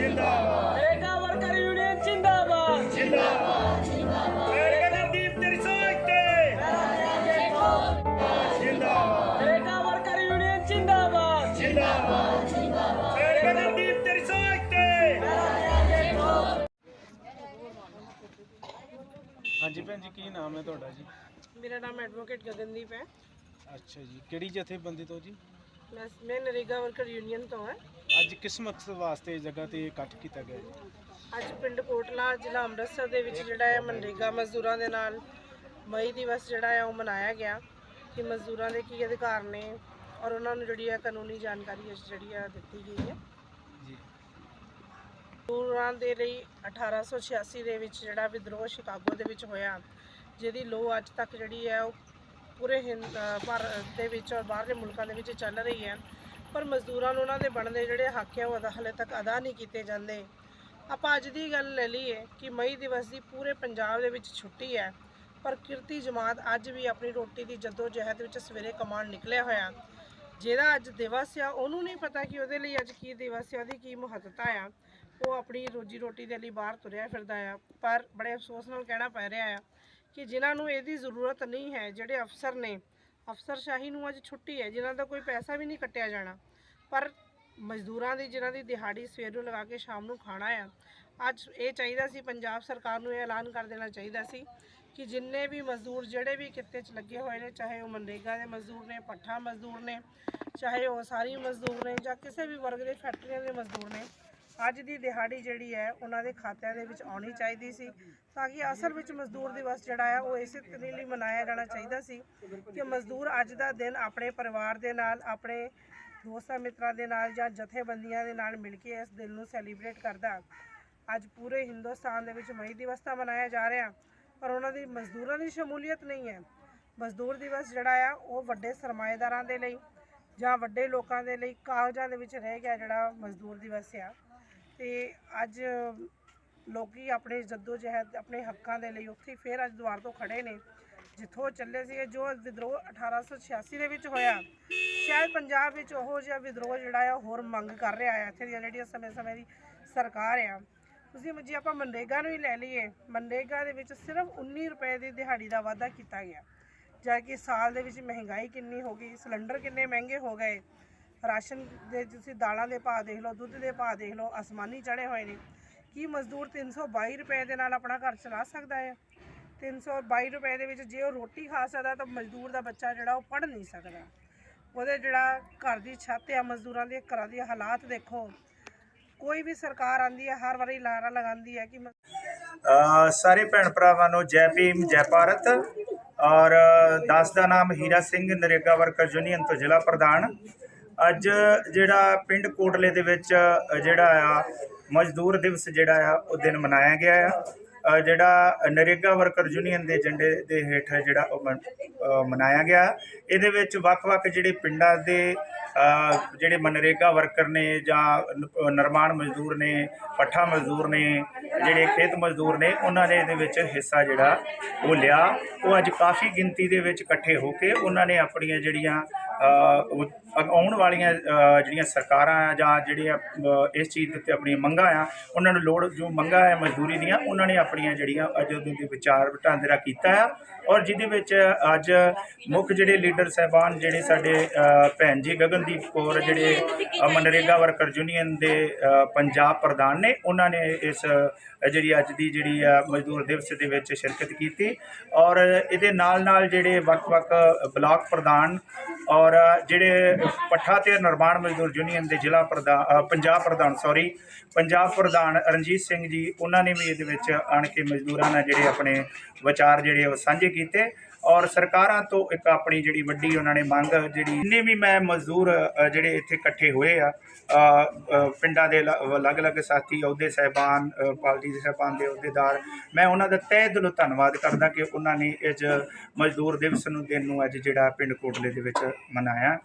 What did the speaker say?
ਜਿੰਦਾਬਾਦ। NREGA worker union ਜਿੰਦਾਬਾਦ। ਜਿੰਦਾਬਾਦ। ਮੇਰੇ ਨਵਦੀਪ ਤੇਰੀ ਸੋਚ ਤੇ। ਜਿੰਦਾਬਾਦ। ਨਰੇਗਾ ਵਰਕਰ ਯੂਨੀਅਨ ਜਿੰਦਾਬਾਦ। ਜਿੰਦਾਬਾਦ। ਮੇਰੇ ਨਵਦੀਪ ਤੇਰੀ ਸੋਚ ਤੇ। ਹਾਂਜੀ ਭੈਣ ਜੀ ਕੀ ਨਾਮ ਹੈ ਤੁਹਾਡਾ ਜੀ? ਮੇਰਾ ਨਾਮ ਐਡਵੋਕੇਟ ਗਗਨਦੀਪ ਹੈ। ਅੱਛਾ ਜੀ ਕਿਹੜੀ ਜਥੇਬੰਦੀ ਤੋਂ ਜੀ? ਮੈਂ ਮੈਂ ਨਰੇਗਾ ਵਰਕਰ ਯੂਨੀਅਨ ਤੋਂ ਹਾਂ। ਅੱਜ ਕਿਸ ਮਕਸਦ ਵਾਸਤੇ ਇਸ ਜਗ੍ਹਾ ਤੇ ਇਕੱਠ ਕੀਤਾ ਗਿਆ ਜੀ? ਅੱਜ ਪਿੰਡ ਕੋਟਲਾ ਜ਼ਿਲ੍ਹਾ ਅੰਮ੍ਰਿਤਸਰ ਦੇ ਵਿੱਚ ਜਿਹੜਾ ਹੈ ਮਨਰੇਗਾ ਮਜ਼ਦੂਰਾਂ ਦੇ ਨਾਲ ਮਈ ਦਿਵਸ ਜਿਹੜਾ ਹੈ ਉਹ ਮਨਾਇਆ ਗਿਆ। ਕਿ ਮਜ਼ਦੂਰਾਂ ਦੇ ਕੀ ਅਧਿਕਾਰ ਨੇ ਔਰ ਉਹਨਾਂ ਨੂੰ ਜਿਹੜੀ ਹੈ ਕਾਨੂੰਨੀ ਜਾਣਕਾਰੀ ਜਿਹੜੀ ਹੈ ਦਿੱਤੀ ਗਈ ਹੈ। ਜੀ। ਮਜ਼ਦੂਰਾਂ ਦੇ ਲਈ 1886 ਦੇ ਵਿੱਚ ਜਿਹੜਾ ਵਿਦਰੋਹ ਸ਼ਿਕਾਗੋ ਦੇ ਵਿੱਚ ਹੋਇਆ ਜਿਹਦੀ ਲੋ ਅੱਜ ਤੱਕ ਜਿਹੜੀ ਹੈ ਉਹ ਪੂਰੇ ਹਿੰਦ ਭਾਰਤ ਦੇ ਵਿੱਚ ਔਰ ਬਾਹਰਲੇ ਮੁਲਕਾਂ ਦੇ ਵਿੱਚ ਚੱਲ ਰਹੀ ਹੈ। ਪਰ ਮਜ਼ਦੂਰਾਂ ਨੂੰ ਉਹਨਾਂ ਦੇ ਬਣਦੇ ਜਿਹੜੇ ਹੱਕ ਹੈ, ਉਹ ਅਦਾ, ਹਾਲੇ ਤੱਕ ਅਦਾ ਨਹੀਂ ਕੀਤੇ ਜਾਂਦੇ। ਆਪਾਂ ਅੱਜ ਦੀ ਗੱਲ ਲੈ ਲਈਏ ਕਿ ਮਈ ਦਿਵਸ ਦੀ ਪੂਰੇ ਪੰਜਾਬ ਦੇ ਵਿੱਚ ਛੁੱਟੀ ਹੈ। ਪਰ ਕਿਰਤੀ ਜਮਾਤ ਅੱਜ ਵੀ ਆਪਣੀ ਰੋਟੀ ਦੀ ਜੱਦੋ ਜਹਿਦ ਵਿੱਚ ਸਵੇਰੇ ਕਮਾਂਡ ਨਿਕਲਿਆ ਹੋਇਆ। ਜਿਹਦਾ ਅੱਜ ਦਿਵਸ ਆ, ਉਹਨੂੰ ਨਹੀਂ ਪਤਾ ਕਿ ਉਹਦੇ ਲਈ ਅੱਜ ਕੀ ਦਿਵਸ ਆ, ਉਹਦੀ ਕੀ ਮਹੱਤਤਾ ਆ। ਉਹ ਆਪਣੀ ਰੋਜੀ ਰੋਟੀ ਦੇ ਲਈ ਬਾਹਰ ਤੁਰਿਆ ਫਿਰਦਾ ਆ। ਪਰ ਬੜੇ ਅਫਸੋਸ ਨਾਲ ਕਹਿਣਾ ਪੈ ਰਿਹਾ ਆ ਕਿ ਜਿਨ੍ਹਾਂ ਨੂੰ ਇਹਦੀ ਜ਼ਰੂਰਤ ਨਹੀਂ ਹੈ, ਜਿਹੜੇ ਅਫਸਰ ਨੇ ਅਫਸਰਸ਼ਾਹੀ ਨੂੰ ਅੱਜ ਛੁੱਟੀ ਹੈ, ਜਿਨ੍ਹਾਂ ਦਾ ਕੋਈ ਪੈਸਾ ਵੀ ਨਹੀਂ ਕੱਟਿਆ ਜਾਣਾ। ਪਰ ਮਜ਼ਦੂਰਾਂ ਦੀ, ਜਿਨ੍ਹਾਂ ਦੀ ਦਿਹਾੜੀ ਸਵੇਰ ਨੂੰ ਲਗਾ ਕੇ ਸ਼ਾਮ ਨੂੰ ਖਾਣਾ ਆ, ਅੱਜ ਇਹ ਚਾਹੀਦਾ ਸੀ, ਪੰਜਾਬ ਸਰਕਾਰ ਨੂੰ ਇਹ ਐਲਾਨ ਕਰ ਦੇਣਾ ਚਾਹੀਦਾ ਸੀ ਕਿ ਜਿੰਨੇ ਵੀ ਮਜ਼ਦੂਰ, ਜਿਹੜੇ ਵੀ ਕਿੱਤੇ 'ਚ ਲੱਗੇ ਹੋਏ ਨੇ, ਚਾਹੇ ਉਹ ਮਨਰੇਗਾ ਦੇ ਮਜ਼ਦੂਰ ਨੇ ਪੱਠਾ ਮਜ਼ਦੂਰ ਨੇ, ਚਾਹੇ ਉਹ ਸਾਰੀ ਮਜ਼ਦੂਰ ਨੇ ਜਾਂ ਕਿਸੇ ਵੀ ਵਰਗ ਦੇ ਫੈਕਟਰੀਆਂ ਦੇ ਮਜ਼ਦੂਰ ਨੇ ਅੱਜ ਦੀ ਦਿਹਾੜੀ ਜਿਹੜੀ ਹੈ, ਉਹਨਾਂ ਦੇ ਖਾਤਿਆਂ ਦੇ ਵਿੱਚ ਆਉਣੀ ਚਾਹੀਦੀ ਸੀ। ਤਾਂ ਕਿ ਅਸਲ ਵਿੱਚ ਮਜ਼ਦੂਰ ਦਿਵਸ ਜਿਹੜਾ ਹੈ, ਉਹ ਇਸੇ ਤਰੀਕੇ ਲਈ ਮਨਾਇਆ ਜਾਣਾ ਚਾਹੀਦਾ ਸੀ ਕਿ ਮਜ਼ਦੂਰ ਅੱਜ ਦਾ ਦਿਨ ਆਪਣੇ ਪਰਿਵਾਰ ਦੇ ਨਾਲ, ਆਪਣੇ ਦੋਸਤਾਂ ਮਿੱਤਰਾਂ ਦੇ ਨਾਲ ਜਾਂ ਜਥੇਬੰਦੀਆਂ ਦੇ ਨਾਲ ਮਿਲ ਕੇ ਇਸ ਦਿਨ ਨੂੰ ਸੈਲੀਬ੍ਰੇਟ ਕਰਦਾ। ਅੱਜ ਪੂਰੇ ਹਿੰਦੁਸਤਾਨ ਦੇ ਵਿੱਚ ਮਈ ਦਿਵਸ ਤਾਂ ਮਨਾਇਆ ਜਾ ਰਿਹਾ, ਪਰ ਉਹਨਾਂ ਦੀ ਮਜ਼ਦੂਰਾਂ ਦੀ ਸ਼ਮੂਲੀਅਤ ਨਹੀਂ ਹੈ। ਮਜ਼ਦੂਰ ਦਿਵਸ ਜਿਹੜਾ ਆ, ਉਹ ਵੱਡੇ ਸਰਮਾਏਦਾਰਾਂ ਦੇ ਲਈ ਜਾਂ ਵੱਡੇ ਲੋਕਾਂ ਦੇ ਲਈ ਕਾਗਜ਼ਾਂ ਦੇ ਵਿੱਚ ਰਹਿ ਗਿਆ ਜਿਹੜਾ ਮਜ਼ਦੂਰ ਦਿਵਸ ਆ। ਤੇ ਅੱਜ ਲੋਕੀ ਆਪਣੇ ਜੱਦੋ ਜਹਿਦ ਆਪਣੇ ਹੱਕਾਂ ਦੇ ਲਈ ਉੱਥੇ ਹੀ ਫੇਰ ਅੱਜ ਦੁਆਰ ਤੋਂ ਖੜੇ ਨੇ, ਜਿੱਥੋਂ ਚੱਲੇ ਸੀਗੇ, ਜੋ ਵਿਦਰੋਹ 1886 ਦੇ ਵਿੱਚ ਹੋਇਆ। ਸ਼ਾਇਦ ਪੰਜਾਬ ਵਿੱਚ ਉਹੋ ਜਿਹਾ ਵਿਦਰੋਹ ਜਿਹੜਾ ਆ ਹੋਰ ਮੰਗ ਕਰ ਰਿਹਾ ਆ, ਇੱਥੇ ਦੀਆਂ ਜਿਹੜੀਆਂ ਸਮੇਂ-ਸਮੇਂ ਦੀ ਸਰਕਾਰ ਆ। ਤੁਸੀਂ ਜੇ ਆਪਾਂ ਮਨਰੇਗਾ ਨੂੰ ਹੀ ਲੈ ਲਈਏ। ਮਨਰੇਗਾ ਦੇ ਵਿੱਚ ਸਿਰਫ 19 ਰੁਪਏ ਦੀ ਦਿਹਾੜੀ ਦਾ ਵਾਅਦਾ ਕੀਤਾ ਗਿਆ। ਜਦ ਕਿ ਸਾਲ ਦੇ ਵਿੱਚ ਮਹਿੰਗਾਈ ਕਿੰਨੀ ਹੋ ਗਈ, ਸਿਲੰਡਰ ਕਿੰਨੇ ਮਹਿੰਗੇ ਹੋ ਗਏ ਰਾਸ਼ਨ ਦੇ ਤੁਸੀਂ ਦਾਲਾਂ ਦੇ ਭਾਅ ਦੇਖ ਲਓ, ਦੁੱਧ ਦੇ ਭਾਅ ਦੇਖ ਲਓ, ਅਸਮਾਨੀ ਚੜੇ ਹੋਏ ਨੇ। ਕੀ ਮਜ਼ਦੂਰ 322 ਰੁਪਏ ਦੇ ਨਾਲ ਆਪਣਾ ਘਰ ਚਲਾ ਸਕਦਾ ਹੈ? 322 ਰੁਪਏ ਦੇ ਵਿੱਚ ਜੇ ਉਹ ਰੋਟੀ ਖਾ ਸਕਦਾ ਤਾਂ ਮਜ਼ਦੂਰ ਦਾ ਬੱਚਾ ਜਿਹੜਾ ਉਹ ਪੜ੍ਹ ਨਹੀਂ ਸਕਦਾ। ਉਹਦੇ ਜਿਹੜਾ ਘਰ ਦੀ ਛੱਤ ਆ, ਮਜ਼ਦੂਰਾਂ ਦੇ ਘਰਾਂ ਦੇ ਹਾਲਾਤ ਦੇਖੋ। ਕੋਈ ਵੀ ਸਰਕਾਰ ਆਂਦੀ ਹੈ, ਹਰ ਵਾਰੀ ਲਾਰਾ ਲਗਾਉਂਦੀ ਹੈ ਕਿ ਸਾਰੇ ਭੈਣ ਭਰਾਵਾਂ ਨੂੰ ਜੈ ਭੀਮ, ਜੈ ਭਾਰਤ। ਔਰ ਦਾਸ ਦਾ ਨਾਮ ਹੀਰਾ ਸਿੰਘ ਨਰੇਗਾ ਵਰਕਰ ਯੂਨੀਅਨ ਤੋਂ ਜ਼ਿਲ੍ਹਾ ਪ੍ਰਧਾਨ। ਅੱਜ ਜਿਹੜਾ ਪਿੰਡ ਕੋਟਲੇ ਦੇ ਵਿੱਚ ਜਿਹੜਾ ਆ, ਮਜ਼ਦੂਰ ਦਿਵਸ ਜਿਹੜਾ ਆ, ਉਹ ਦਿਨ ਮਨਾਇਆ ਗਿਆ ਆ। ਜਿਹੜਾ ਨਰੇਗਾ ਵਰਕਰ ਯੂਨੀਅਨ ਦੇ ਏਜੰਡੇ ਦੇ ਹੇਠ ਜਿਹੜਾ ਉਹ ਮਨ- ਮਨਾਇਆ ਗਿਆ। ਇਹਦੇ ਵਿੱਚ ਵੱਖ-ਵੱਖ ਜਿਹੜੇ ਪਿੰਡਾਂ ਦੇ ਜਿਹੜੇ ਮਨਰੇਗਾ ਵਰਕਰ ਨੇ ਜਾਂ ਨਿਰਮਾਣ ਮਜ਼ਦੂਰ ਨੇ, ਪੱਠਾ ਮਜ਼ਦੂਰ ਨੇ, ਜਿਹੜੇ ਖੇਤ ਮਜ਼ਦੂਰ ਨੇ, ਉਹਨਾਂ ਨੇ ਇਹਦੇ ਵਿੱਚ ਹਿੱਸਾ ਜਿਹੜਾ ਉਹ ਲਿਆ। ਉਹ ਅੱਜ ਕਾਫੀ ਗਿਣਤੀ ਦੇ ਵਿੱਚ ਇਕੱਠੇ ਹੋ ਕੇ ਉਹਨਾਂ ਨੇ ਆਪਣੀਆਂ ਜਿਹੜੀਆਂ ਆਉਣ ਵਾਲੀਆਂ ਜਿਹੜੀਆਂ ਸਰਕਾਰਾਂ ਆ ਜਾਂ ਜਿਹੜੀਆਂ ਇਸ ਚੀਜ਼ ਦੇ ਉੱਤੇ ਆਪਣੀਆਂ ਮੰਗਾਂ ਆ, ਉਹਨਾਂ ਨੂੰ ਲੋੜ ਜੋ ਮੰਗਾਂ ਆ, ਮਜ਼ਦੂਰੀ ਦੀਆਂ, ਉਹਨਾਂ ਨੇ ਆਪਣੀਆਂ ਜਿਹੜੀਆਂ ਅੱਜ ਉਹਦੇ ਦੇ ਵਿਚਾਰ ਵਟਾਂਦਰਾ ਕੀਤਾ ਆ। ਔਰ ਜਿਹਦੇ ਵਿੱਚ ਅੱਜ ਮੁੱਖ ਜਿਹੜੇ ਲੀਡਰ ਸਹਿਬਾਨ ਜਿਹੜੇ ਸਾਡੇ ਭੈਣ ਜੀ ਗਗਨਦੀਪ ਕੌਰ, ਜਿਹੜੇ ਮਨਰੇਗਾ ਵਰਕਰ ਯੂਨੀਅਨ ਦੇ ਪੰਜਾਬ ਪ੍ਰਧਾਨ ਨੇ, ਉਹਨਾਂ ਨੇ ਇਸ ਜਿਹੜੀ ਅੱਜ ਦੀ ਜਿਹੜੀ ਆ ਮਜ਼ਦੂਰ ਦਿਵਸ ਦੇ ਵਿੱਚ ਸ਼ਿਰਕਤ ਕੀਤੀ। ਔਰ ਇਹਦੇ ਨਾਲ ਨਾਲ ਜਿਹੜੇ ਵੱਖ-ਵੱਖ ਬਲਾਕ ਪ੍ਰਧਾਨ ਔਰ ਜਿਹੜੇ ਪੱਠਾ ਤੇ ਨਿਰਮਾਣ ਮਜ਼ਦੂਰ ਯੂਨੀਅਨ ਦੇ ਜ਼ਿਲ੍ਹਾ ਪ੍ਰਧਾਨ ਪੰਜਾਬ ਪ੍ਰਧਾਨ ਸੌਰੀ ਪੰਜਾਬ ਪ੍ਰਧਾਨ ਰਣਜੀਤ ਸਿੰਘ ਜੀ, ਉਹਨਾਂ ਨੇ ਵੀ ਇਹਦੇ ਵਿੱਚ ਆਣ ਕੇ ਮਜ਼ਦੂਰਾਂ ਨਾਲ ਜਿਹੜੇ ਆਪਣੇ ਵਿਚਾਰ ਜਿਹੜੇ ਉਹ ਸਾਂਝੇ ਕੀਤੇ। ਔਰ ਸਰਕਾਰਾਂ ਤੋਂ ਇੱਕ ਆਪਣੀ ਜਿਹੜੀ ਵੱਡੀ ਉਹਨਾਂ ਨੇ ਮੰਗ ਜਿਹੜੀ ਜਿੰਨੇ ਵੀ ਮੈਂ ਮਜ਼ਦੂਰ ਜਿਹੜੇ ਇੱਥੇ ਇਕੱਠੇ ਹੋਏ ਆ ਪਿੰਡਾਂ ਦੇ ਅਲੱਗ-ਅਲੱਗ ਸਾਥੀ ਅਹੁਦੇ ਸਹਿਬਾਨ ਅ, ਪਾਰਟੀ ਦੇ ਸਹਿਬਾਨ ਦੇ ਅਹੁਦੇਦਾਰ ਮੈਂ ਉਹਨਾਂ ਦਾ ਤਹਿ ਦਿਲੋਂ ਧੰਨਵਾਦ ਕਰਦਾ ਕਿ ਉਹਨਾਂ ਨੇ ਅੱਜ ਮਜ਼ਦੂਰ ਦਿਵਸ ਨੂੰ ਦਿਨ ਨੂੰ ਅੱਜ ਜਿਹੜਾ ਪਿੰਡ ਕੋਟਲੇ ਦੇ ਵਿੱਚ ਮਨਾਇਆ।